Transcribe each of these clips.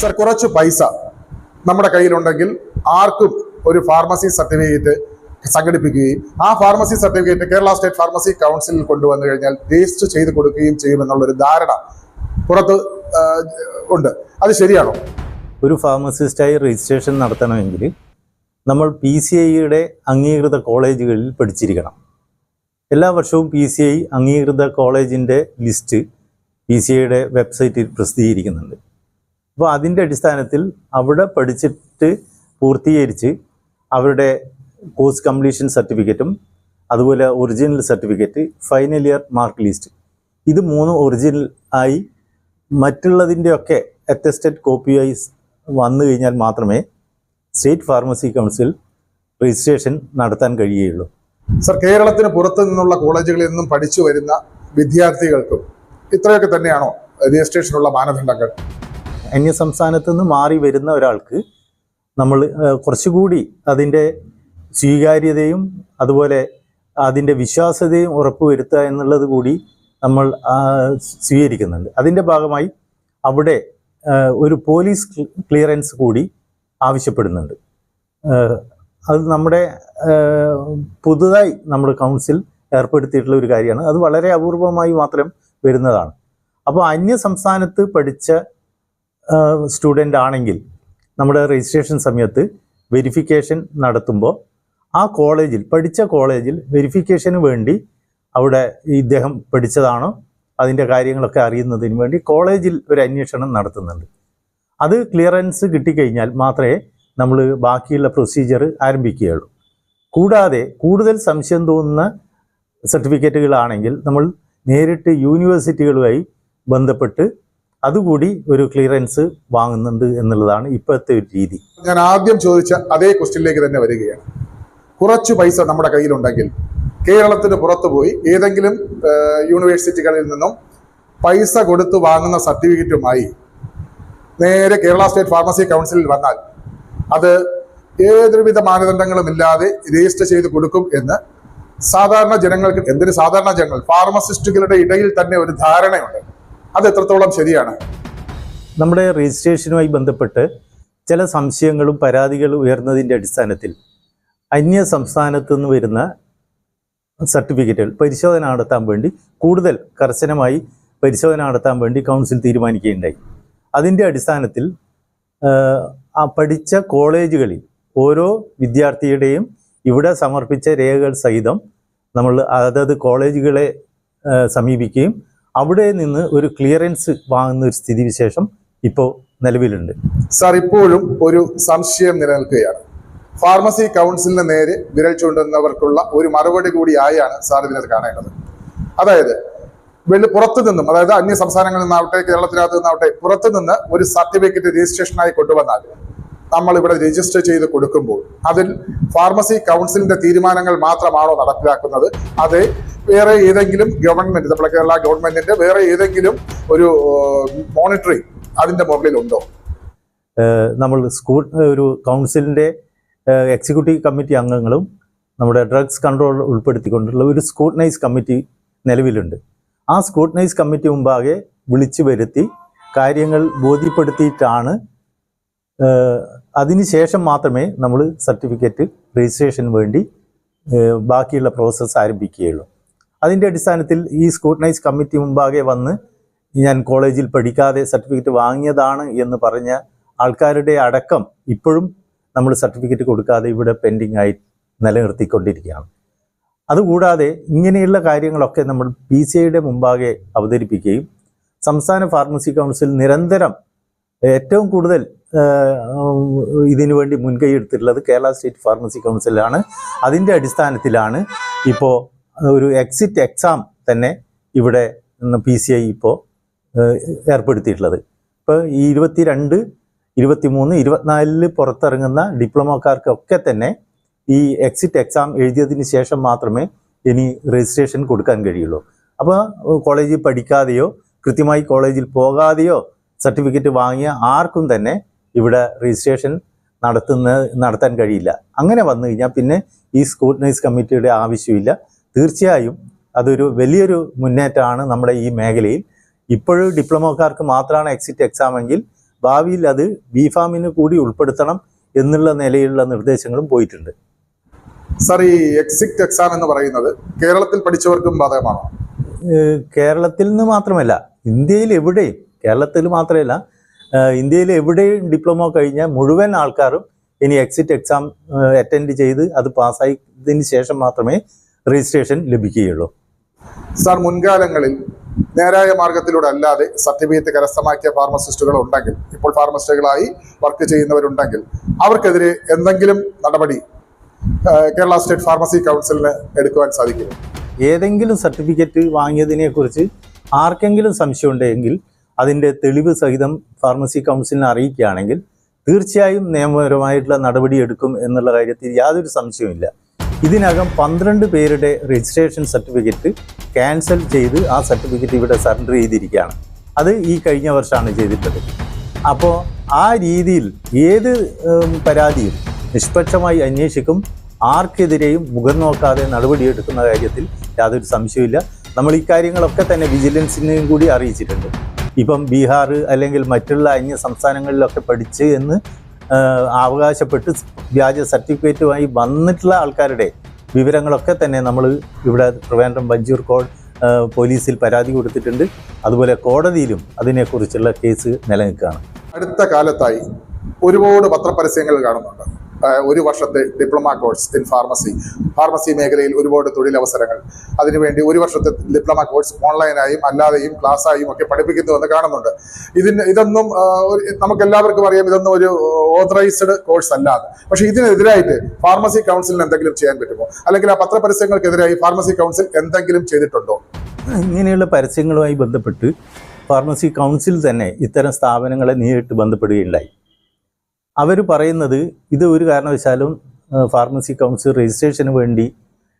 Sir കുറച്ച് പൈസ നമ്മുടെ കയ്യിലുണ്ടെങ്കിൽ ആർക്കും ഒരു ഫാർമസി സർട്ടിഫിക്കറ്റ് സംഘടിപ്പിക്കുകയും ആ pharmacy certificate Kerala state pharmacy കൗൺസിലിൽ കൊണ്ടുവന്നു കഴിഞ്ഞാൽ രജിസ്റ്റർ ചെയ്ത് കൊടുക്കുകയും ചെയ്യുമെന്നുള്ളൊരു ധാരണ പുറത്ത് ഉണ്ട്. അത് ശരിയാണോ? ഒരു ഫാർമസിസ്റ്റായി രജിസ്ട്രേഷൻ നടത്തണമെങ്കിൽ നമ്മൾ പി സി ഐയുടെ അംഗീകൃത കോളേജുകളിൽ പഠിച്ചിരിക്കണം. എല്ലാ വർഷവും പി സി ഐ അംഗീകൃത കോളേജിന്റെ ലിസ്റ്റ് പി സി ഐയുടെ വെബ്സൈറ്റിൽ പ്രസിദ്ധീകരിക്കുന്നുണ്ട്. അപ്പോൾ അതിന്റെ അടിസ്ഥാനത്തിൽ അവിടെ പഠിച്ചിട്ട് പൂർത്തീകരിച്ച് അവരുടെ കോഴ്സ് കംപ്ലീഷൻ സർട്ടിഫിക്കറ്റും അതുപോലെ original certificate final year mark list. ഇത് മൂന്നും ഒറിജിനൽ ആയി മറ്റുള്ളതിന്റെയൊക്കെ അറ്റസ്റ്റഡ് കോപ്പിയായി വന്നു കഴിഞ്ഞാൽ മാത്രമേ സ്റ്റേറ്റ് ഫാർമസി കൗൺസിൽ രജിസ്ട്രേഷൻ നടത്താൻ കഴിയുകയുള്ളൂ. സർ കേരളത്തിന് പുറത്തു നിന്നുള്ള കോളേജുകളിൽ നിന്നും പഠിച്ചു വരുന്ന വിദ്യാർത്ഥികൾക്കും ഇത്രയൊക്കെ തന്നെയാണോ രജിസ്ട്രേഷനുള്ള മാനദണ്ഡങ്ങൾ? അന്യ സംസ്ഥാനത്ത് നിന്ന് മാറി വരുന്ന ഒരാൾക്ക് നമ്മൾ കുറച്ചുകൂടി അതിന്റെ സ്വീകാര്യതയും അതുപോലെ അതിന്റെ വിശ്വാസ്യതയും ഉറപ്പുവരുത്തുക എന്നുള്ളത് കൂടി നമ്മൾ സ്വീകരിക്കുന്നുണ്ട്. അതിന്റെ ഭാഗമായി അവിടെ ഒരു പോലീസ് ക്ലിയറൻസ് കൂടി ആവശ്യപ്പെടുന്നുണ്ട്. അത് നമ്മുടെ പുതുതായി നമ്മുടെ കൗൺസിൽ ഏർപ്പെടുത്തിയിട്ടുള്ള ഒരു കാര്യമാണ്. അത് വളരെ അപൂർവമായി മാത്രം വരുന്നതാണ്. അപ്പോൾ അന്യ സംസ്ഥാനത്ത് പഠിച്ച സ്റ്റുഡന്റ് ആണെങ്കിൽ നമ്മുടെ രജിസ്ട്രേഷൻ സമയത്ത് വെരിഫിക്കേഷൻ നടത്തുമ്പോൾ ആ കോളേജിൽ പഠിച്ച കോളേജിൽ വെരിഫിക്കേഷന് വേണ്ടി അവിടെ ഇദ്ദേഹം പഠിച്ചതാണോ? അതിന്റെ കാര്യങ്ങളൊക്കെ അറിയുന്നതിന് വേണ്ടി കോളേജിൽ ഒരു അന്വേഷണം നടത്തുന്നുണ്ട്. അത് ക്ലിയറൻസ് കിട്ടിക്കഴിഞ്ഞാൽ മാത്രമേ നമ്മൾ ബാക്കിയുള്ള പ്രൊസീജിയർ ആരംഭിക്കുകയുള്ളൂ. കൂടാതെ കൂടുതൽ സംശയം തോന്നുന്ന സർട്ടിഫിക്കറ്റുകളാണെങ്കിൽ നമ്മൾ നേരിട്ട് യൂണിവേഴ്സിറ്റികളുമായി ബന്ധപ്പെട്ട് അതുകൂടി ഒരു ക്ലിയറൻസ് വാങ്ങുന്നുണ്ട് എന്നുള്ളതാണ് ഇപ്പോഴത്തെ ഒരു രീതി. ഞാൻ ആദ്യം ചോദിച്ച അതേ ക്വസ്റ്റ്യനിലേക്ക് തന്നെ വരികയാണ്. കുറച്ച് പൈസ നമ്മുടെ കയ്യിലുണ്ടെങ്കിൽ കേരളത്തിന് പുറത്തു പോയി ഏതെങ്കിലും യൂണിവേഴ്സിറ്റികളിൽ നിന്നും പൈസ കൊടുത്ത് വാങ്ങുന്ന സർട്ടിഫിക്കറ്റുമായി നേരെ കേരള സ്റ്റേറ്റ് ഫാർമസി കൗൺസിലിൽ വന്നാൽ അത് ഏതൊരുവിധ മാനദണ്ഡങ്ങളും ഇല്ലാതെ രജിസ്റ്റർ ചെയ്ത് കൊടുക്കും എന്ന് സാധാരണ ജനങ്ങൾക്ക് എന്തിന് സാധാരണ ജനങ്ങൾ ഫാർമസിസ്റ്റുകളുടെ ഇടയിൽ തന്നെ ഒരു ധാരണയുണ്ട്. അത് എത്രത്തോളം ശരിയാണ്? നമ്മുടെ രജിസ്ട്രേഷനുമായി ബന്ധപ്പെട്ട് ചില സംശയങ്ങളും പരാതികളും ഉയർന്നതിന്റെ അടിസ്ഥാനത്തിൽ അന്യ സംസ്ഥാനത്തു നിന്ന് വരുന്ന സർട്ടിഫിക്കറ്റുകൾ പരിശോധന നടത്താൻ വേണ്ടി കൂടുതൽ കർശനമായി പരിശോധന നടത്താൻ വേണ്ടി കൗൺസിൽ തീരുമാനിക്കുകയുണ്ടായി. അതിന്റെ അടിസ്ഥാനത്തിൽ ആ പഠിച്ച കോളേജുകളിൽ ഓരോ വിദ്യാർത്ഥിയുടെയും ഇവിടെ സമർപ്പിച്ച രേഖകൾ സഹിതം നമ്മൾ അതത് കോളേജുകളെ സമീപിക്കുകയും അവിടെ നിന്ന് ഒരു ക്ലിയറൻസ് വാങ്ങുന്ന ഒരു സ്ഥിതിവിശേഷം ഇപ്പോൾ നിലവിലുണ്ട്. സാർ ഇപ്പോഴും ഒരു സംശയം നിലനിൽക്കുകയാണ്. ഫാർമസി കൗൺസിലിന് നേരെ വിരൽ ചൂണ്ടുന്നവർക്കുള്ള ഒരു മറുപടി കൂടി ആയാണ് സാർ ഇതിനകത്ത് കാണേണ്ടത്. അതായത് വെളി പുറത്തു നിന്നും അതായത് അന്യ സംസ്ഥാനങ്ങളിൽ നിന്നാവട്ടെ കേരളത്തിനകത്ത് നിന്നാവട്ടെ പുറത്തു നിന്ന് ഒരു സർട്ടിഫിക്കറ്റ് രജിസ്ട്രേഷനായി കൊണ്ടുവന്നാൽ നമ്മൾ ഇവിടെ രജിസ്റ്റർ ചെയ്ത് കൊടുക്കുമ്പോൾ അതിൽ ഫാർമസി കൗൺസിലിന്റെ തീരുമാനങ്ങൾ മാത്രമാണോ നടപ്പിലാക്കുന്നത്? അത് വേറെ ഏതെങ്കിലും ഗവൺമെന്റ് നമ്മുടെ കേരള ഗവൺമെന്റിന്റെ വേറെ ഏതെങ്കിലും ഒരു മോണിറ്ററിങ് അതിന്റെ മുകളിലുണ്ടോ? നമ്മൾ സ്കൂൾ ഒരു കൗൺസിലിന്റെ എക്സിക്യൂട്ടീവ് കമ്മിറ്റി അംഗങ്ങളും നമ്മുടെ ഡ്രഗ്സ് കൺട്രോൾ ഉൾപ്പെടുത്തിക്കൊണ്ടുള്ള ഒരു സ്കൂട്ടനൈസ് കമ്മിറ്റി നിലവിലുണ്ട്. ആ സ്കൂട്ടനൈസ് കമ്മിറ്റി മുമ്പാകെ വിളിച്ചു വരുത്തി കാര്യങ്ങൾ ബോധ്യപ്പെടുത്തിയിട്ടാണ് അതിനുശേഷം മാത്രമേ നമ്മൾ സർട്ടിഫിക്കറ്റ് രജിസ്ട്രേഷന് വേണ്ടി ബാക്കിയുള്ള പ്രോസസ്സ് ആരംഭിക്കുകയുള്ളൂ. അതിന്റെ അടിസ്ഥാനത്തിൽ ഈ സ്കൂട്ടനൈസ് കമ്മിറ്റി മുമ്പാകെ വന്ന് ഞാൻ കോളേജിൽ പഠിക്കാതെ സർട്ടിഫിക്കറ്റ് വാങ്ങിയതാണ് എന്ന് പറഞ്ഞ ആൾക്കാരുടെ അടക്കം ഇപ്പോഴും നമ്മൾ സർട്ടിഫിക്കറ്റ് കൊടുക്കാതെ ഇവിടെ പെൻഡിങ് ആയി നിലനിർത്തിക്കൊണ്ടിരിക്കുകയാണ്. അതുകൂടാതെ ഇങ്ങനെയുള്ള കാര്യങ്ങളൊക്കെ നമ്മൾ പി സി ഐയുടെ മുമ്പാകെ അവതരിപ്പിക്കുകയും സംസ്ഥാന ഫാർമസി കൗൺസിൽ നിരന്തരം ഏറ്റവും കൂടുതൽ ഇതിനു വേണ്ടി മുൻകൈ എടുത്തിട്ടുള്ളത് കേരള സ്റ്റേറ്റ് ഫാർമസി കൗൺസിലാണ് അതിന്റെ അടിസ്ഥാനത്തിലാണ് ഇപ്പോൾ ഒരു എക്സിറ്റ് എക്സാം തന്നെ ഇവിടെ പി സി ഐ ഇപ്പോൾ ഏർപ്പെടുത്തിയിട്ടുള്ളത്. ഇപ്പോൾ ഈ ഇരുപത്തി രണ്ട് ഇരുപത്തി മൂന്ന് ഇരുപത്തിനാലിൽ പുറത്തിറങ്ങുന്ന ഡിപ്ലോമക്കാർക്കൊക്കെ തന്നെ ഈ എക്സിറ്റ് എക്സാം എഴുതിയതിന് ശേഷം മാത്രമേ ഇനി രജിസ്ട്രേഷൻ കൊടുക്കാൻ കഴിയുള്ളൂ. അപ്പോൾ കോളേജിൽ പഠിക്കാതെയോ കൃത്യമായി കോളേജിൽ പോകാതെയോ സർട്ടിഫിക്കറ്റ് വാങ്ങിയ ആർക്കും തന്നെ ഇവിടെ രജിസ്ട്രേഷൻ നടത്തുന്ന നടത്താൻ കഴിയില്ല. അങ്ങനെ വന്നു കഴിഞ്ഞാൽ പിന്നെ ഈ സ്കൂട്ടനൈസ് കമ്മിറ്റിയുടെ ആവശ്യമില്ല. തീർച്ചയായും അതൊരു വലിയൊരു മുന്നേറ്റമാണ് നമ്മുടെ ഈ മേഖലയിൽ. ഇപ്പോഴും ഡിപ്ലോമക്കാർക്ക് മാത്രമാണ് എക്സിറ്റ് എക്സാം എങ്കിൽ ഭാവിയിൽ അത് ബി ഫാമിന് കൂടി ഉൾപ്പെടുത്തണം എന്നുള്ള നിലയിലുള്ള നിർദ്ദേശങ്ങളും പോയിട്ടുണ്ട്. സർ ഈ എക്സിറ്റ് എക്സാം എന്ന് പറയുന്നത് കേരളത്തിൽ പഠിച്ചവർക്കും ബാധകമാണോ? കേരളത്തിൽ നിന്ന് മാത്രമല്ല ഇന്ത്യയിൽ എവിടെയും കേരളത്തിൽ മാത്രമല്ല ഇന്ത്യയിൽ എവിടെയും ഡിപ്ലോമ കഴിഞ്ഞ മുഴുവൻ ആൾക്കാരും ഇനി എക്സിറ്റ് എക്സാം അറ്റൻഡ് ചെയ്ത് അത് പാസ്സായതിന് ശേഷം മാത്രമേ രജിസ്ട്രേഷൻ ലഭിക്കുകയുള്ളൂ. സാർ മുൻകാലങ്ങളിൽ നേരായ മാർഗത്തിലൂടെ അല്ലാതെ സർട്ടിഫിക്കറ്റ് കരസ്ഥമാക്കിയ ഫാർമസിസ്റ്റുകൾ ഉണ്ടെങ്കിൽ ഇപ്പോൾ ഫാർമസിസ്റ്റുകളായി വർക്ക് ചെയ്യുന്നവരുണ്ടെങ്കിൽ അവർക്കെതിരെ എന്തെങ്കിലും നടപടി കേരള സ്റ്റേറ്റ് ഫാർമസി കൗൺസിലിന് എടുക്കുവാൻ സാധിക്കും ഏതെങ്കിലും സർട്ടിഫിക്കറ്റ് വാങ്ങിയതിനെക്കുറിച്ച് ആർക്കെങ്കിലും സംശയമുണ്ടെങ്കിൽ അതിന്റെ തെളിവ് സഹിതം ഫാർമസി കൗൺസിലിനെ അറിയിക്കുകയാണെങ്കിൽ തീർച്ചയായും നിയമപരമായിട്ടുള്ള നടപടി എടുക്കും എന്നുള്ള കാര്യത്തിൽ യാതൊരു സംശയവുമില്ല ഇതിനകം പന്ത്രണ്ട് പേരുടെ രജിസ്ട്രേഷൻ സർട്ടിഫിക്കറ്റ് ക്യാൻസൽ ചെയ്ത് ആ സർട്ടിഫിക്കറ്റ് ഇവിടെ സറണ്ടർ ചെയ്തിരിക്കുകയാണ്. അത് ഈ കഴിഞ്ഞ വർഷമാണ് ചെയ്തിട്ടുള്ളത്. അപ്പോൾ ആ രീതിയിൽ ഏത് പരാതിയും നിഷ്പക്ഷമായി അന്വേഷിക്കും. ആർക്കെതിരെയും മുഖം നോക്കാതെ നടപടിയെടുക്കുന്ന കാര്യത്തിൽ യാതൊരു സംശയമില്ല നമ്മൾ ഈ കാര്യങ്ങളൊക്കെ തന്നെ വിജിലൻസിനെയും കൂടി അറിയിച്ചിട്ടുണ്ട്. ഇപ്പം ബീഹാർ അല്ലെങ്കിൽ മറ്റുള്ള അന്യ സംസ്ഥാനങ്ങളിലൊക്കെ പഠിച്ച് എന്ന് അവകാശപ്പെട്ട് വ്യാജ സർട്ടിഫിക്കറ്റുമായി വന്നിട്ടുള്ള ആൾക്കാരുടെ വിവരങ്ങളൊക്കെ തന്നെ നമ്മൾ ഇവിടെ ട്രിവാൻഡ്രം ബഞ്ചൂർ കോഡ് പോലീസിൽ പരാതി കൊടുത്തിട്ടുണ്ട്. അതുപോലെ കോടതിയിലും അതിനെക്കുറിച്ചുള്ള കേസ് നിലനിൽക്കുകയാണ്. അടുത്ത കാലത്തായി ഒരുപാട് പത്രപരസ്യങ്ങൾ കാണുന്നുണ്ട്. ഒരു വർഷത്തെ diploma course in pharmacy. Pharmacy മേഖലയിൽ ഒരുപാട് തൊഴിലവസരങ്ങൾ. അതിനുവേണ്ടി ഒരു വർഷത്തെ ഡിപ്ലോമ കോഴ്സ് ഓൺലൈനായും അല്ലാതെയും ക്ലാസ്സായും ഒക്കെ പഠിപ്പിക്കുന്നുവെന്ന് കാണുന്നുണ്ട്. ഇതിന് ഇതൊന്നും നമുക്ക് എല്ലാവർക്കും അറിയാം ഇതൊന്നും ഒരു ഓതറൈസ്ഡ് കോഴ്സ് അല്ലാതെ. പക്ഷെ ഇതിനെതിരായിട്ട് ഫാർമസി കൗൺസിലിന് എന്തെങ്കിലും ചെയ്യാൻ പറ്റുമോ? അല്ലെങ്കിൽ ആ പത്രപരസ്യങ്ങൾക്കെതിരായി ഫാർമസി കൗൺസിൽ എന്തെങ്കിലും ചെയ്തിട്ടുണ്ടോ? ഇങ്ങനെയുള്ള പരസ്യങ്ങളുമായി ബന്ധപ്പെട്ട് ഫാർമസി കൗൺസിൽ തന്നെ ഇത്തരം സ്ഥാപനങ്ങളെ നേരിട്ട് ബന്ധപ്പെടുകയുണ്ടായി. അവർ പറയുന്നത് ഇത് ഒരു കാരണവശാലും ഫാർമസി കൗൺസിൽ രജിസ്ട്രേഷന് വേണ്ടി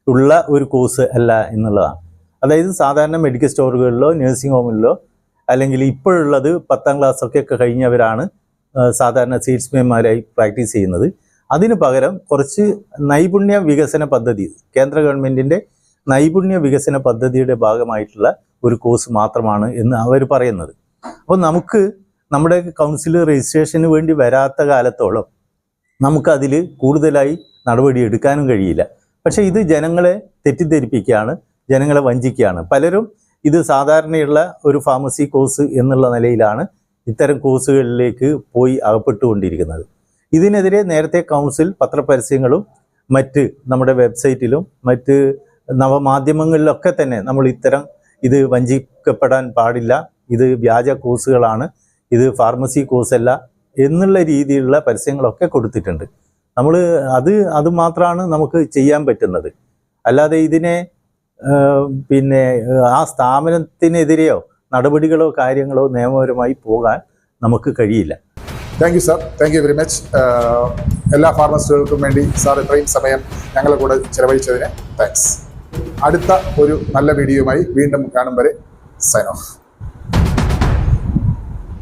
ഉള്ള ഒരു കോഴ്സ് അല്ല എന്നുള്ളതാണ്. അതായത് സാധാരണ മെഡിക്കൽ സ്റ്റോറുകളിലോ നഴ്സിംഗ് ഹോമിലോ അല്ലെങ്കിൽ ഇപ്പോഴുള്ളത് പത്താം ക്ലാസ്സൊക്കെ കഴിഞ്ഞവരാണ് സാധാരണ സെയിൽസ്മാൻമാരായി പ്രാക്ടീസ് ചെയ്യുന്നത്. അതിന് പകരം കുറച്ച് നൈപുണ്യ വികസന പദ്ധതി കേന്ദ്ര ഗവൺമെന്റിന്റെ നൈപുണ്യ വികസന പദ്ധതിയുടെ ഭാഗമായിട്ടുള്ള ഒരു കോഴ്സ് മാത്രമാണ് എന്ന് അവർ പറയുന്നത്. അപ്പോൾ നമുക്ക് നമ്മുടെ കൗൺസിൽ രജിസ്ട്രേഷന് വേണ്ടി വരാത്ത കാലത്തോളം നമുക്കതിൽ കൂടുതലായി നടപടി എടുക്കാനും കഴിയില്ല. പക്ഷേ ഇത് ജനങ്ങളെ തെറ്റിദ്ധരിപ്പിക്കുകയാണ് ജനങ്ങളെ വഞ്ചിക്കുകയാണ്. പലരും ഇത് സാധാരണയുള്ള ഒരു ഫാർമസി കോഴ്സ് എന്നുള്ള നിലയിലാണ് ഇത്തരം കോഴ്സുകളിലേക്ക് പോയി അകപ്പെട്ടുകൊണ്ടിരിക്കുന്നത്. ഇതിനെതിരെ നേരത്തെ കൗൺസിൽ പത്രപരസ്യങ്ങളും മറ്റ് നമ്മുടെ വെബ്സൈറ്റിലും മറ്റ് നവമാധ്യമങ്ങളിലൊക്കെ തന്നെ നമ്മൾ ഇത്തരം ഇത് വഞ്ചിക്കപ്പെടാൻ പാടില്ല. ഇത് വ്യാജ കോഴ്സുകളാണ് ഇത് ഫാർമസി കോഴ്സ് അല്ല എന്നുള്ള രീതിയിലുള്ള പരസ്യങ്ങളൊക്കെ കൊടുത്തിട്ടുണ്ട്. നമ്മൾ അത് അത് മാത്രമാണ് നമുക്ക് ചെയ്യാൻ പറ്റുന്നത്. അല്ലാതെ ഇതിനെ പിന്നെ ആ സ്ഥാപനത്തിനെതിരെയോ നടപടികളോ കാര്യങ്ങളോ നിയമപരമായി പോകാൻ നമുക്ക് കഴിയില്ല. Thank you sir thank you very much എല്ലാ ഫാർമസിസ്റ്റുകൾക്കും വേണ്ടി സാർ ഇത്രയും സമയം ഞങ്ങളുടെ കൂടെ ചെലവഴിച്ചതിന് താങ്ക്സ് അടുത്ത ഒരു നല്ല വീഡിയോയുമായി വീണ്ടും കാണും വരെ. Sign of